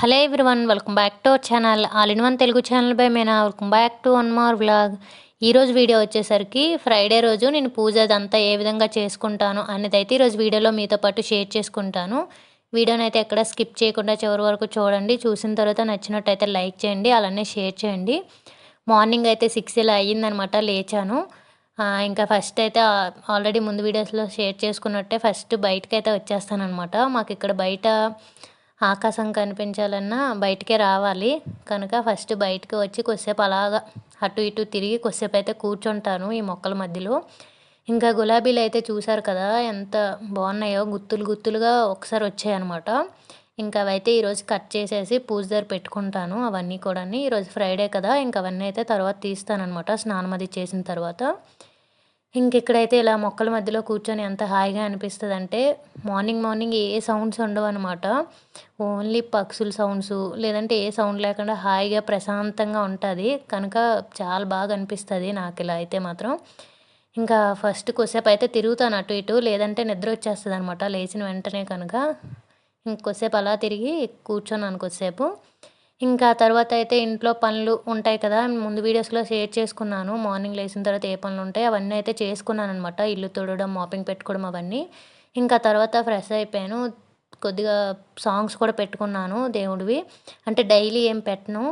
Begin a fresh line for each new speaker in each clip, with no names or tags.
Hello everyone welcome back to our channel. All in one Telugu channel by Mena. Welcome back to one more vlog. ఈరోజు video వచ్చేసరికి Friday రోజు నేను పూజ అదంతా ఏ విధంగా చేసుకుంటాను అనేది అయితే ఈరోజు వీడియోలో మీతో పాటు షేర్ చేసుకుంటాను. వీడియోని అయితే ఎక్కడ స్కిప్ చేయకుండా చివరి వరకు చూడండి. చూసిన తర్వాత నచ్చినట్టయితే లైక్ చేయండి అలానే షేర్ చేయండి. మార్నింగ్ అయితే సిక్స్ ఇలా అయ్యిందనమాట లేచాను. ఇంకా ఫస్ట్ అయితే ఆల్రెడీ ముందు వీడియోస్లో షేర్ చేసుకున్నట్టే ఫస్ట్ బయటకైతే అయితే వచ్చేస్తానమాట మాకు ఇక్కడ బయట ఆకాశం కనిపించాలన్నా బయటికే రావాలి. కనుక ఫస్ట్ బయటకు వచ్చి కొద్దిసేపు అలాగా అటు ఇటు తిరిగి కొద్దిసేపు అయితే కూర్చుంటాను ఈ మొక్కల మధ్యలో. ఇంకా గులాబీలు అయితే చూసారు కదా ఎంత బాగున్నాయో గుత్తులు గుత్తులుగా ఒకసారి వచ్చాయన్నమాట. ఇంకా అవైతే ఈరోజు కట్ చేసేసి పూజ దగ్గర పెట్టుకుంటాను అవన్నీ కూడా ఈరోజు ఫ్రైడే కదా ఇంకా అవన్నీ అయితే తర్వాత తీస్తానమాట స్నానం అది చేసిన తర్వాత. ఇంక ఇక్కడైతే ఇలా మొక్కల మధ్యలో కూర్చొని ఎంత హాయిగా అనిపిస్తుంది అంటే మార్నింగ్ మార్నింగ్ ఏ సౌండ్స్ ఉండవు అనమాట ఓన్లీ పక్షుల సౌండ్స్ లేదంటే ఏ సౌండ్ లేకుండా హాయిగా ప్రశాంతంగా ఉంటుంది. కనుక చాలా బాగా అనిపిస్తుంది నాకు ఇలా అయితే మాత్రం. ఇంకా ఫస్ట్ కొద్దిసేపు అయితే తిరుగుతాను అటు ఇటు లేదంటే నిద్ర వచ్చేస్తుంది అనమాట లేచిన వెంటనే కనుక ఇంకొద్దిసేపు అలా తిరిగి కూర్చొన్నాను కొద్దిసేపు. ఇంకా తర్వాత అయితే ఇంట్లో పనులు ఉంటాయి కదా ముందు వీడియోస్లో షేర్ చేసుకున్నాను. మార్నింగ్ లేచిన తర్వాత ఏ పనులు ఉంటాయి అవన్నీ అయితే చేసుకున్నాను అనమాట ఇల్లు తుడవడం మాపింగ్ పెట్టుకోవడం అవన్నీ. ఇంకా తర్వాత ఫ్రెష్ అయిపోయాను. కొద్దిగా సాంగ్స్ కూడా పెట్టుకున్నాను దేవుడివి. అంటే డైలీ ఏం పెట్టను.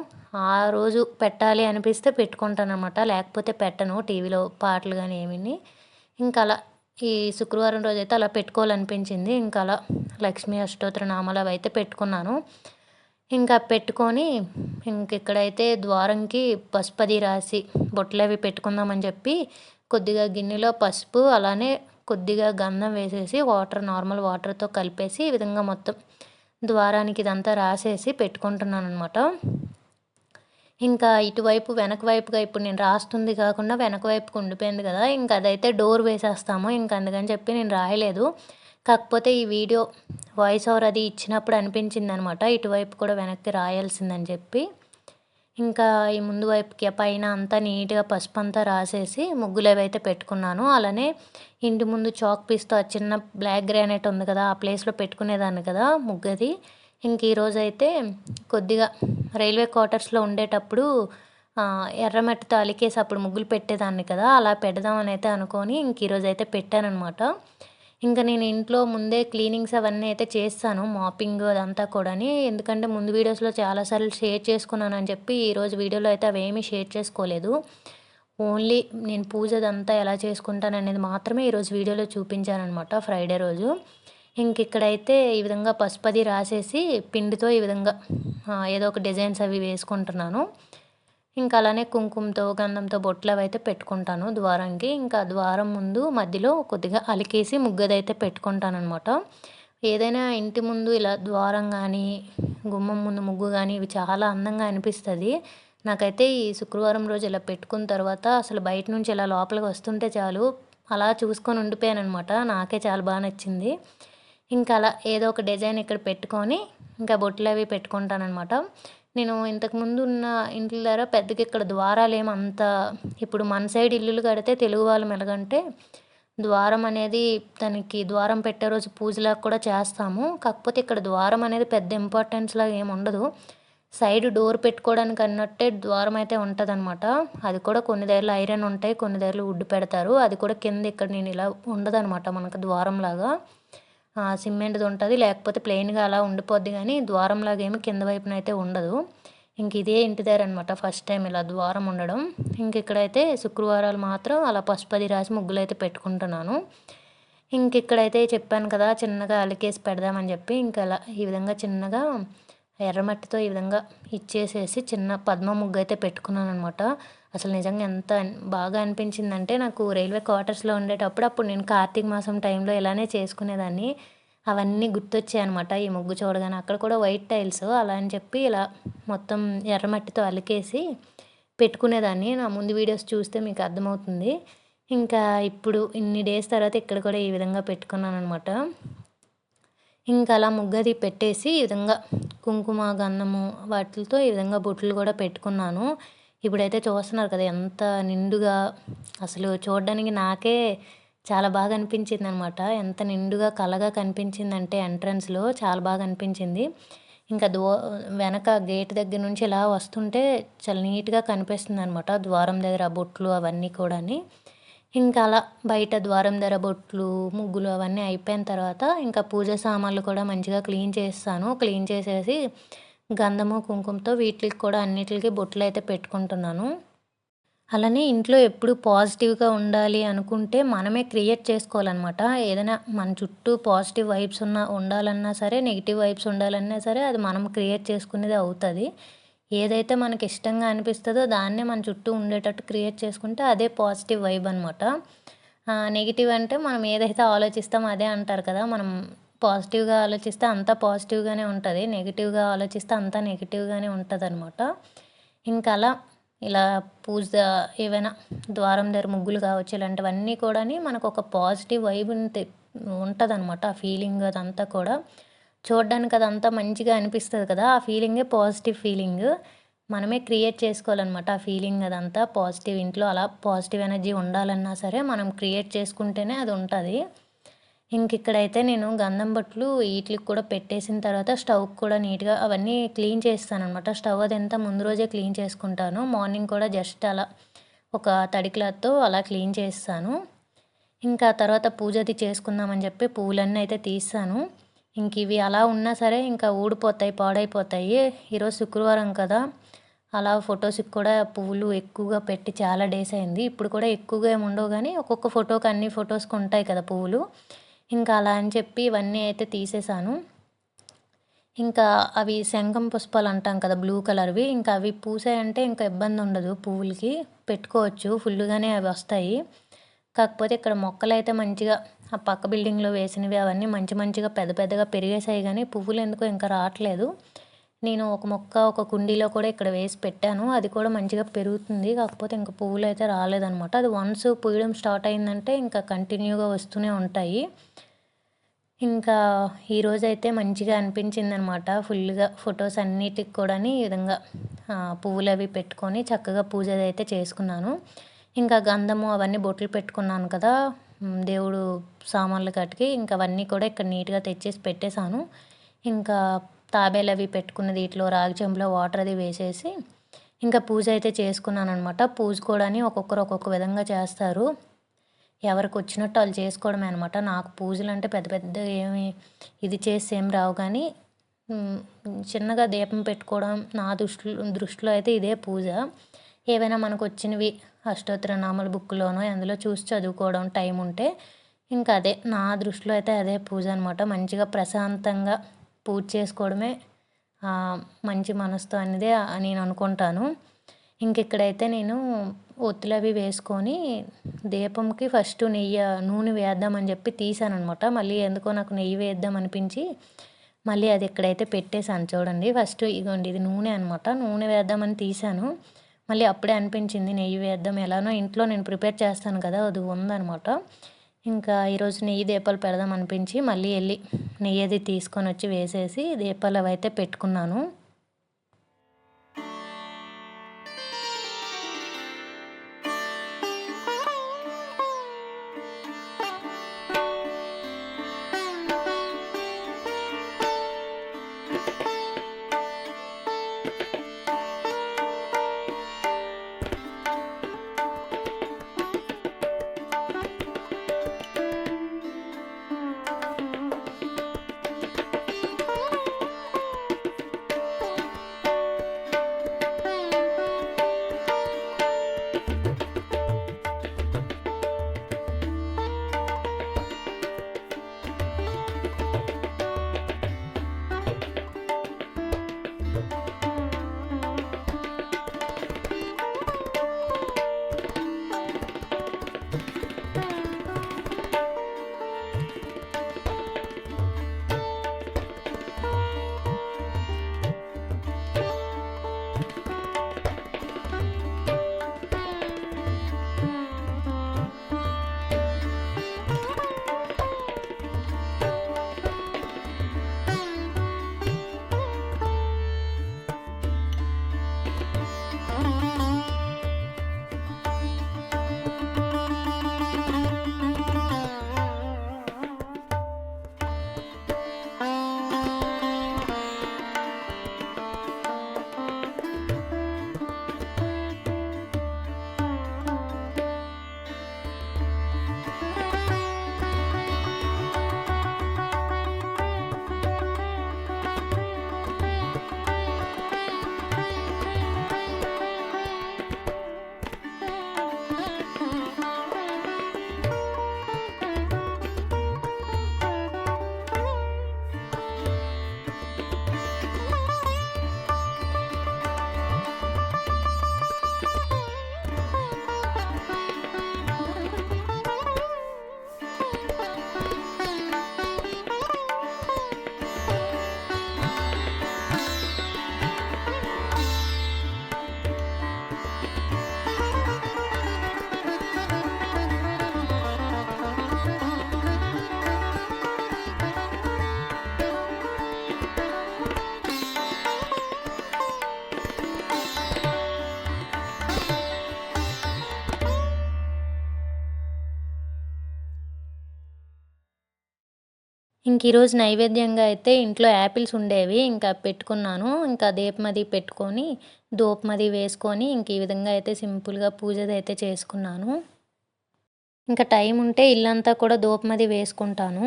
ఆ రోజు పెట్టాలి అనిపిస్తే పెట్టుకుంటాను అనమాట లేకపోతే పెట్టను టీవీలో పాటలు కానీ ఏమీ ఇంకా అలా ఈ శుక్రవారం రోజు అయితే అలా పెట్టుకోవాలనిపించింది. ఇంకా అలా లక్ష్మీ అష్టోత్తర నామాలు అవి అయితే పెట్టుకున్నాను. ఇంకా పెట్టుకొని ఇంక ఇక్కడైతే ద్వారంకి పసుపది రాసి బొట్లు అవి పెట్టుకుందామని చెప్పి కొద్దిగా గిన్నెలో పసుపు అలానే కొద్దిగా గంధం వేసేసి వాటర్ నార్మల్ వాటర్తో కలిపేసి ఈ విధంగా మొత్తం ద్వారానికి ఇదంతా రాసేసి పెట్టుకుంటున్నాను అనమాట ఇంకా ఇటువైపు వెనక వైపుగా ఇప్పుడు నేను రాస్తుంది కాకుండా వెనక వైపుకు ఉండిపోయింది కదా ఇంకా అదైతే డోర్ వేసేస్తాము ఇంకా అందుకని చెప్పి నేను రాయలేదు. కాకపోతే ఈ వీడియో వాయిస్ ఓవర్ అది ఇచ్చినప్పుడు అనిపించింది అనమాట ఇటువైపు కూడా వెనక్కి రాయాల్సిందని చెప్పి. ఇంకా ఈ ముందు వైపుకి పైన అంతా నీట్గా పసుపు అంతా రాసేసి ముగ్గులు ఏవైతే పెట్టుకున్నాను అలానే ఇంటి ముందు చాక్ పీస్తో ఆ చిన్న బ్లాక్ గ్రానైట్ ఉంది కదా ఆ ప్లేస్లో పెట్టుకునేదాన్ని కదా ముగ్గది. ఇంక ఈరోజు అయితే కొద్దిగా రైల్వే క్వార్టర్స్లో ఉండేటప్పుడు ఎర్రమట్టితో అలికేసి అప్పుడు ముగ్గులు పెట్టేదాన్ని కదా అలా పెడదామని అయితే అనుకొని ఇంక ఈరోజు అయితే పెట్టానమాట ఇంకా నేను ఇంట్లో ముందే క్లీనింగ్స్ అవన్నీ అయితే చేస్తాను మాపింగ్ అదంతా కూడాని. ఎందుకంటే ముందు వీడియోస్లో చాలాసార్లు షేర్ చేసుకున్నాను అని చెప్పి ఈరోజు వీడియోలో అయితే అవేమీ షేర్ చేసుకోలేదు. ఓన్లీ నేను పూజ అదంతా ఎలా చేసుకుంటాను అనేది మాత్రమే ఈరోజు వీడియోలో చూపించాను అనమాట ఫ్రైడే రోజు. ఇంక ఇక్కడైతే ఈ విధంగా పసుపది రాసేసి పిండితో ఈ విధంగా ఏదో ఒక డిజైన్స్ అవి వేసుకుంటున్నాను. ఇంకా అలానే కుంకుమతో గంధంతో బొట్లు అవి అయితే పెట్టుకుంటాను ద్వారంకి. ఇంకా ద్వారం ముందు మధ్యలో కొద్దిగా అలికేసి ముగ్గదైతే పెట్టుకుంటాను అనమాట ఏదైనా ఇంటి ముందు ఇలా ద్వారం కానీ గుమ్మం ముందు ముగ్గు కానీ ఇవి చాలా అందంగా అనిపిస్తుంది. నాకైతే ఈ శుక్రవారం రోజు ఇలా పెట్టుకున్న తర్వాత అసలు బయట నుంచి ఇలా లోపలికి వస్తుంటే చాలు అలా చూసుకొని ఉండిపోయాను అనమాట నాకే చాలా బాగా నచ్చింది. ఇంకా అలా ఏదో ఒక డిజైన్ ఇక్కడ పెట్టుకొని ఇంకా బొట్లు అవి పెట్టుకుంటానమాట నేను ఇంతకుముందు ఉన్న ఇంట్ల దగ్గర పెద్దగా ఇక్కడ ద్వారాలు ఏమి అంత ఇప్పుడు మన సైడ్ ఇల్లులు కడితే తెలుగు వాళ్ళం ఎలాగంటే ద్వారం అనేది దానికి ద్వారం పెట్టే రోజు పూజలాగా కూడా చేస్తాము. కాకపోతే ఇక్కడ ద్వారం అనేది పెద్ద ఇంపార్టెన్స్ లాగా ఏమి ఉండదు. సైడ్ డోర్ పెట్టుకోవడానికి అన్నట్టే ద్వారం అయితే ఉంటుంది అది కూడా కొన్ని దగ్గరలు ఐరన్ ఉంటాయి కొన్ని దగ్గరలు వుడ్ పెడతారు. అది కూడా కింద ఇక్కడ నేను ఇలా ఉండదన్నమాట మనకు ద్వారం లాగా. సిమెంట్ది ఉంటుంది లేకపోతే ప్లెయిన్గా అలా ఉండిపోద్ది కానీ ద్వారంలాగేమి కింద వైపున అయితే ఉండదు. ఇంక ఇదే ఇంటి దగ్గర అనమాట ఫస్ట్ టైం ఇలా ద్వారం ఉండడం. ఇంక ఇక్కడైతే శుక్రవారాలు మాత్రం అలా పసుపది రాసి ముగ్గులు అయితే పెట్టుకుంటున్నాను. ఇంక ఇక్కడైతే చెప్పాను కదా చిన్నగా అలికేసి పెడదామని చెప్పి ఇంకా అలా ఈ విధంగా చిన్నగా ఎర్రమట్టితో ఈ విధంగా ఇచ్చేసేసి చిన్న పద్మ ముగ్గు అయితే పెట్టుకున్నాను అనమాట అసలు నిజంగా ఎంత బాగా అనిపించిందంటే నాకు రైల్వే క్వార్టర్స్లో ఉండేటప్పుడు అప్పుడు నేను కార్తీక మాసం టైంలో ఇలానే చేసుకునేదాన్ని. అవన్నీ గుర్తొచ్చాయి అనమాట ఈ ముగ్గు చూడగానే అక్కడ కూడా వైట్ టైల్స్ అలా అని చెప్పి ఇలా మొత్తం ఎర్రమట్టితో అలికేసి పెట్టుకునేదాన్ని. నా ముందు వీడియోస్ చూస్తే మీకు అర్థమవుతుంది. ఇంకా ఇప్పుడు ఇన్ని డేస్ తర్వాత ఇక్కడ కూడా ఈ విధంగా పెట్టుకున్నాను అనమాట ఇంకా అలా ముగ్గది పెట్టేసి ఈ విధంగా కుంకుమ గంధము వాటితో ఈ విధంగా బొట్లు కూడా పెట్టుకున్నాను. ఇప్పుడైతే చూస్తున్నారు కదా ఎంత నిండుగా అసలు చూడడానికి నాకే చాలా బాగా అనిపించింది అనమాట ఎంత నిండుగా కలగా కనిపించిందంటే ఎంట్రన్స్లో చాలా బాగా అనిపించింది. ఇంకా దో వెనక గేట్ దగ్గర నుంచి ఇలా వస్తుంటే చాలా నీట్గా కనిపిస్తుంది అనమాట ద్వారం దగ్గర బొట్లు అవన్నీ కూడాని. ఇంకా అలా బయట ద్వారం ధర బొట్లు ముగ్గులు అవన్నీ అయిపోయిన తర్వాత ఇంకా పూజ సామాన్లు కూడా మంచిగా క్లీన్ చేస్తాను. క్లీన్ చేసేసి గంధము కుంకుమతో వీటికి కూడా అన్నిటికి బొట్లు అయితే పెట్టుకుంటున్నాను. అలానే ఇంట్లో ఎప్పుడు పాజిటివ్గా ఉండాలి అనుకుంటే మనమే క్రియేట్ చేసుకోవాలన్నమాట. ఏదైనా మన చుట్టూ పాజిటివ్ వైబ్స్ ఉన్న ఉండాలన్నా సరే నెగిటివ్ వైబ్స్ ఉండాలన్నా సరే అది మనం క్రియేట్ చేసుకునేది అవుతుంది. ఏదైతే మనకి ఇష్టంగా అనిపిస్తుందో దాన్నే మన చుట్టూ ఉండేటట్టు క్రియేట్ చేసుకుంటే అదే పాజిటివ్ వైబ్ అనమాట నెగిటివ్ అంటే మనం ఏదైతే ఆలోచిస్తామో అదే అంటారు కదా. మనం పాజిటివ్గా ఆలోచిస్తే అంతా పాజిటివ్గానే ఉంటుంది నెగిటివ్గా ఆలోచిస్తే అంతా నెగిటివ్గానే ఉంటుంది అనమాట ఇంకా అలా ఇలా పూజ ఏవైనా ద్వారం దగ్గర ముగ్గులు కావచ్చు ఇలాంటివన్నీ కూడా మనకు ఒక పాజిటివ్ వైబ్ ఉంటుంది అనమాట ఆ ఫీలింగ్ అదంతా కూడా. చూడడానికి అదంతా మంచిగా అనిపిస్తుంది కదా ఆ ఫీలింగే పాజిటివ్ ఫీలింగ్ మనమే క్రియేట్ చేసుకోవాలన్నమాట ఆ ఫీలింగ్ అదంతా. పాజిటివ్ ఇంట్లో అలా పాజిటివ్ ఎనర్జీ ఉండాలన్నా సరే మనం క్రియేట్ చేసుకుంటేనే అది ఉంటుంది. ఇంక ఇక్కడైతే నేను గంధం బొట్లు వీటికి కూడా పెట్టేసిన తర్వాత స్టవ్ కూడా నీట్గా అవన్నీ క్లీన్ చేస్తాను అనమాట స్టవ్ అదంతా ముందు రోజే క్లీన్ చేసుకుంటాను. మార్నింగ్ కూడా జస్ట్ అలా ఒక తడి క్లాత్తో అలా క్లీన్ చేస్తాను. ఇంకా తర్వాత పూజ అది చేసుకుందామని చెప్పి పూలన్నీ అయితే తీస్తాను. ఇంక ఇవి అలా ఉన్నా సరే ఇంకా ఊడిపోతాయి పాడైపోతాయి. ఈరోజు శుక్రవారం కదా అలా ఫొటోస్కి కూడా పువ్వులు ఎక్కువగా పెట్టి చాలా డేస్ అయింది. ఇప్పుడు కూడా ఎక్కువగా ఏమి ఉండవు కానీ ఒక్కొక్క ఫోటోకి అన్ని ఫొటోస్కి ఉంటాయి కదా పువ్వులు. ఇంకా అలా అని చెప్పి ఇవన్నీ అయితే తీసేసాను. ఇంకా అవి శంఖం పుష్పాలు అంటాం కదా బ్లూ కలర్వి. ఇంకా అవి పూసాయంటే ఇంకా ఇబ్బంది ఉండదు పువ్వులకి. పెట్టుకోవచ్చు ఫుల్గానే అవి వస్తాయి. కాకపోతే ఇక్కడ మొక్కలు అయితే మంచిగా ఆ పక్క బిల్డింగ్లో వేసినవి అవన్నీ మంచి మంచిగా పెద్ద పెద్దగా పెరిగేసాయి కానీ పువ్వులు ఎందుకో ఇంకా రావట్లేదు. నేను ఒక మొక్క ఒక కుండీలో కూడా ఇక్కడ వేసి పెట్టాను. అది కూడా మంచిగా పెరుగుతుంది. కాకపోతే ఇంకా పువ్వులు అయితే రాలేదనమాట అది వన్స్ పూయడం స్టార్ట్ అయిందంటే ఇంకా కంటిన్యూగా వస్తూనే ఉంటాయి. ఇంకా ఈరోజైతే మంచిగా అనిపించింది అనమాట ఫుల్గా ఫొటోస్ అన్నిటికి కూడా ఈ విధంగా పువ్వులు అవి పెట్టుకొని చక్కగా పూజ అయితే చేసుకున్నాను. ఇంకా గంధము అవన్నీ బొట్లు పెట్టుకున్నాను కదా. దేవుడు సామాన్లు కట్టుకి ఇంకా అవన్నీ కూడా ఇక్కడ నీట్గా తెచ్చేసి పెట్టేశాను. ఇంకా తాబేలు అవి పెట్టుకున్నది ఇట్లో రాగి చెంబులో వాటర్ అది వేసేసి ఇంకా పూజ అయితే చేసుకున్నాను అనమాట పూజ కూడా ఒక్కొక్కరు ఒక్కొక్క విధంగా చేస్తారు. ఎవరికి వచ్చినట్టు వాళ్ళు చేసుకోవడమే అనమాట నాకు పూజలు అంటే పెద్ద పెద్ద ఏమి ఇది చేసి ఏం రావు కానీ చిన్నగా దీపం పెట్టుకోవడం నా దృష్టిలో దృష్టిలో అయితే ఇదే పూజ. ఏవైనా మనకు వచ్చినవి అష్టోత్తర నామల బుక్లోనో అందులో చూసి చదువుకోవడం టైం ఉంటే ఇంకా అదే నా దృష్టిలో అయితే అదే పూజ అనమాట మంచిగా ప్రశాంతంగా పూజ చేసుకోవడమే మంచి మనసుతో అనేది నేను అనుకుంటాను. ఇంక ఇక్కడైతే నేను ఒత్తులు అవి వేసుకొని దీపంకి ఫస్ట్ నెయ్యి నూనె వేద్దామని చెప్పి తీసానమాట మళ్ళీ ఎందుకో నాకు నెయ్యి వేద్దాం అనిపించి మళ్ళీ అది ఇక్కడైతే పెట్టేశాను చూడండి. ఫస్ట్ ఇగోండి ఇది నూనె అనమాట నూనె వేద్దామని తీసాను. మళ్ళీ అప్పుడే అనిపించింది నెయ్యి వేద్దాం ఎలానో ఇంట్లో నేను ప్రిపేర్ చేస్తాను కదా అది ఉందనమాట ఇంకా ఈరోజు నెయ్యి దీపాలు పెడదాం అనిపించి మళ్ళీ వెళ్ళి నెయ్యి అది తీసుకొని వచ్చి వేసేసి దీపాలు అవి అయితే పెట్టుకున్నాను. ఇంక ఈరోజు నైవేద్యంగా అయితే ఇంట్లో యాపిల్స్ ఉండేవి ఇంకా పెట్టుకున్నాను. ఇంకా దీపమది పెట్టుకొని దూపమది వేసుకొని ఇంక ఈ విధంగా అయితే సింపుల్గా పూజది అయితే చేసుకున్నాను. ఇంకా టైం ఉంటే ఇల్లంతా కూడా దూపమది వేసుకుంటాను.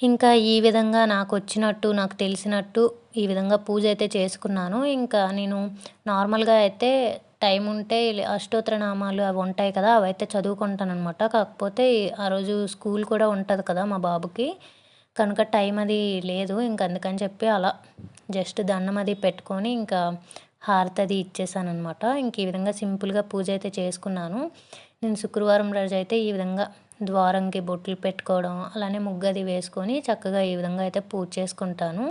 ఇంకా ఈ విధంగా నాకు వచ్చినట్టు నాకు తెలిసినట్టు ఈ విధంగా పూజ అయితే చేసుకున్నాను. ఇంకా నేను నార్మల్గా అయితే టైం ఉంటే అష్టోత్తర నామాలు అవి ఉంటాయి కదా అవి అయితే చదువుకుంటాను అనమాట కాకపోతే ఆ రోజు స్కూల్ కూడా ఉంటుంది కదా మా బాబుకి. కనుక టైం అది లేదు ఇంక అందుకని చెప్పి అలా జస్ట్ దండం అది పెట్టుకొని ఇంకా హారతి అది ఇచ్చేసాను అనమాట ఇంక ఈ విధంగా సింపుల్గా పూజ అయితే చేసుకున్నాను. నేను శుక్రవారం రోజు అయితే ఈ విధంగా ద్వారంకి బొట్లు పెట్టుకోవడం అలానే ముగ్గది వేసుకొని చక్కగా ఈ విధంగా అయితే పూజ చేసుకుంటాను.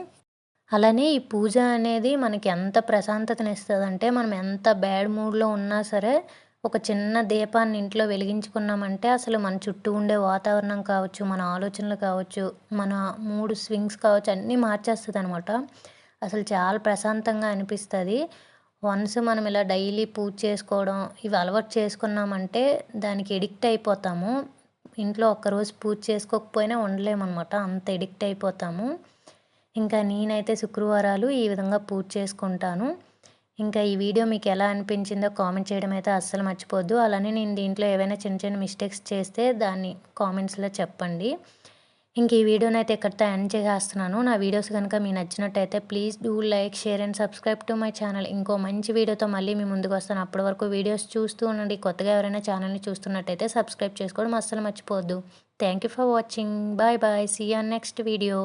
అలానే ఈ పూజ అనేది మనకి ఎంత ప్రశాంతతని ఇస్తుందంటే మనం ఎంత బ్యాడ్ మూడ్లో ఉన్నా సరే ఒక చిన్న దీపాన్ని ఇంట్లో వెలిగించుకున్నామంటే అసలు మన చుట్టూ ఉండే వాతావరణం కావచ్చు మన ఆలోచనలు కావచ్చు మన మూడు స్వింగ్స్ కావచ్చు అన్నీ మార్చేస్తుంది అనమాట అసలు చాలా ప్రశాంతంగా అనిపిస్తుంది. వన్స్ మనం ఇలా డైలీ పూజ చేసుకోవడం ఇవి అలవాటు చేసుకున్నామంటే దానికి ఎడిక్ట్ అయిపోతాము. ఇంట్లో ఒక్కరోజు పూజ చేసుకోకపోయినా ఉండలేమన్నమాట అంత ఎడిక్ట్ అయిపోతాము. ఇంకా నేనైతే శుక్రవారాలు ఈ విధంగా పూజ చేసుకుంటాను. ఇంకా ఈ వీడియో మీకు ఎలా అనిపించిందో కామెంట్ చేయడం అయితే అస్సలు మర్చిపోద్దు అలానే నేను దీంట్లో ఏవైనా చిన్న చిన్న మిస్టేక్స్ చేస్తే దాన్ని కామెంట్స్లో చెప్పండి. ఇంక ఈ వీడియోని అయితే ఎక్కడితో ఎండ్ చేసేస్తున్నాను. నా వీడియోస్ కనుక మీకు నచ్చినట్టయితే please do like share and subscribe to my channel. ఇంకో మంచి వీడియోతో మళ్ళీ మీ ముందుకు వస్తాను. అప్పటి వరకు వీడియోస్ చూస్తూ ఉండండి. కొత్తగా ఎవరైనా ఛానల్ని చూస్తున్నట్టయితే సబ్స్క్రైబ్ చేసుకోవడం అస్సలు మర్చిపోవద్దు. Thank you for watching. Bye bye. See on next video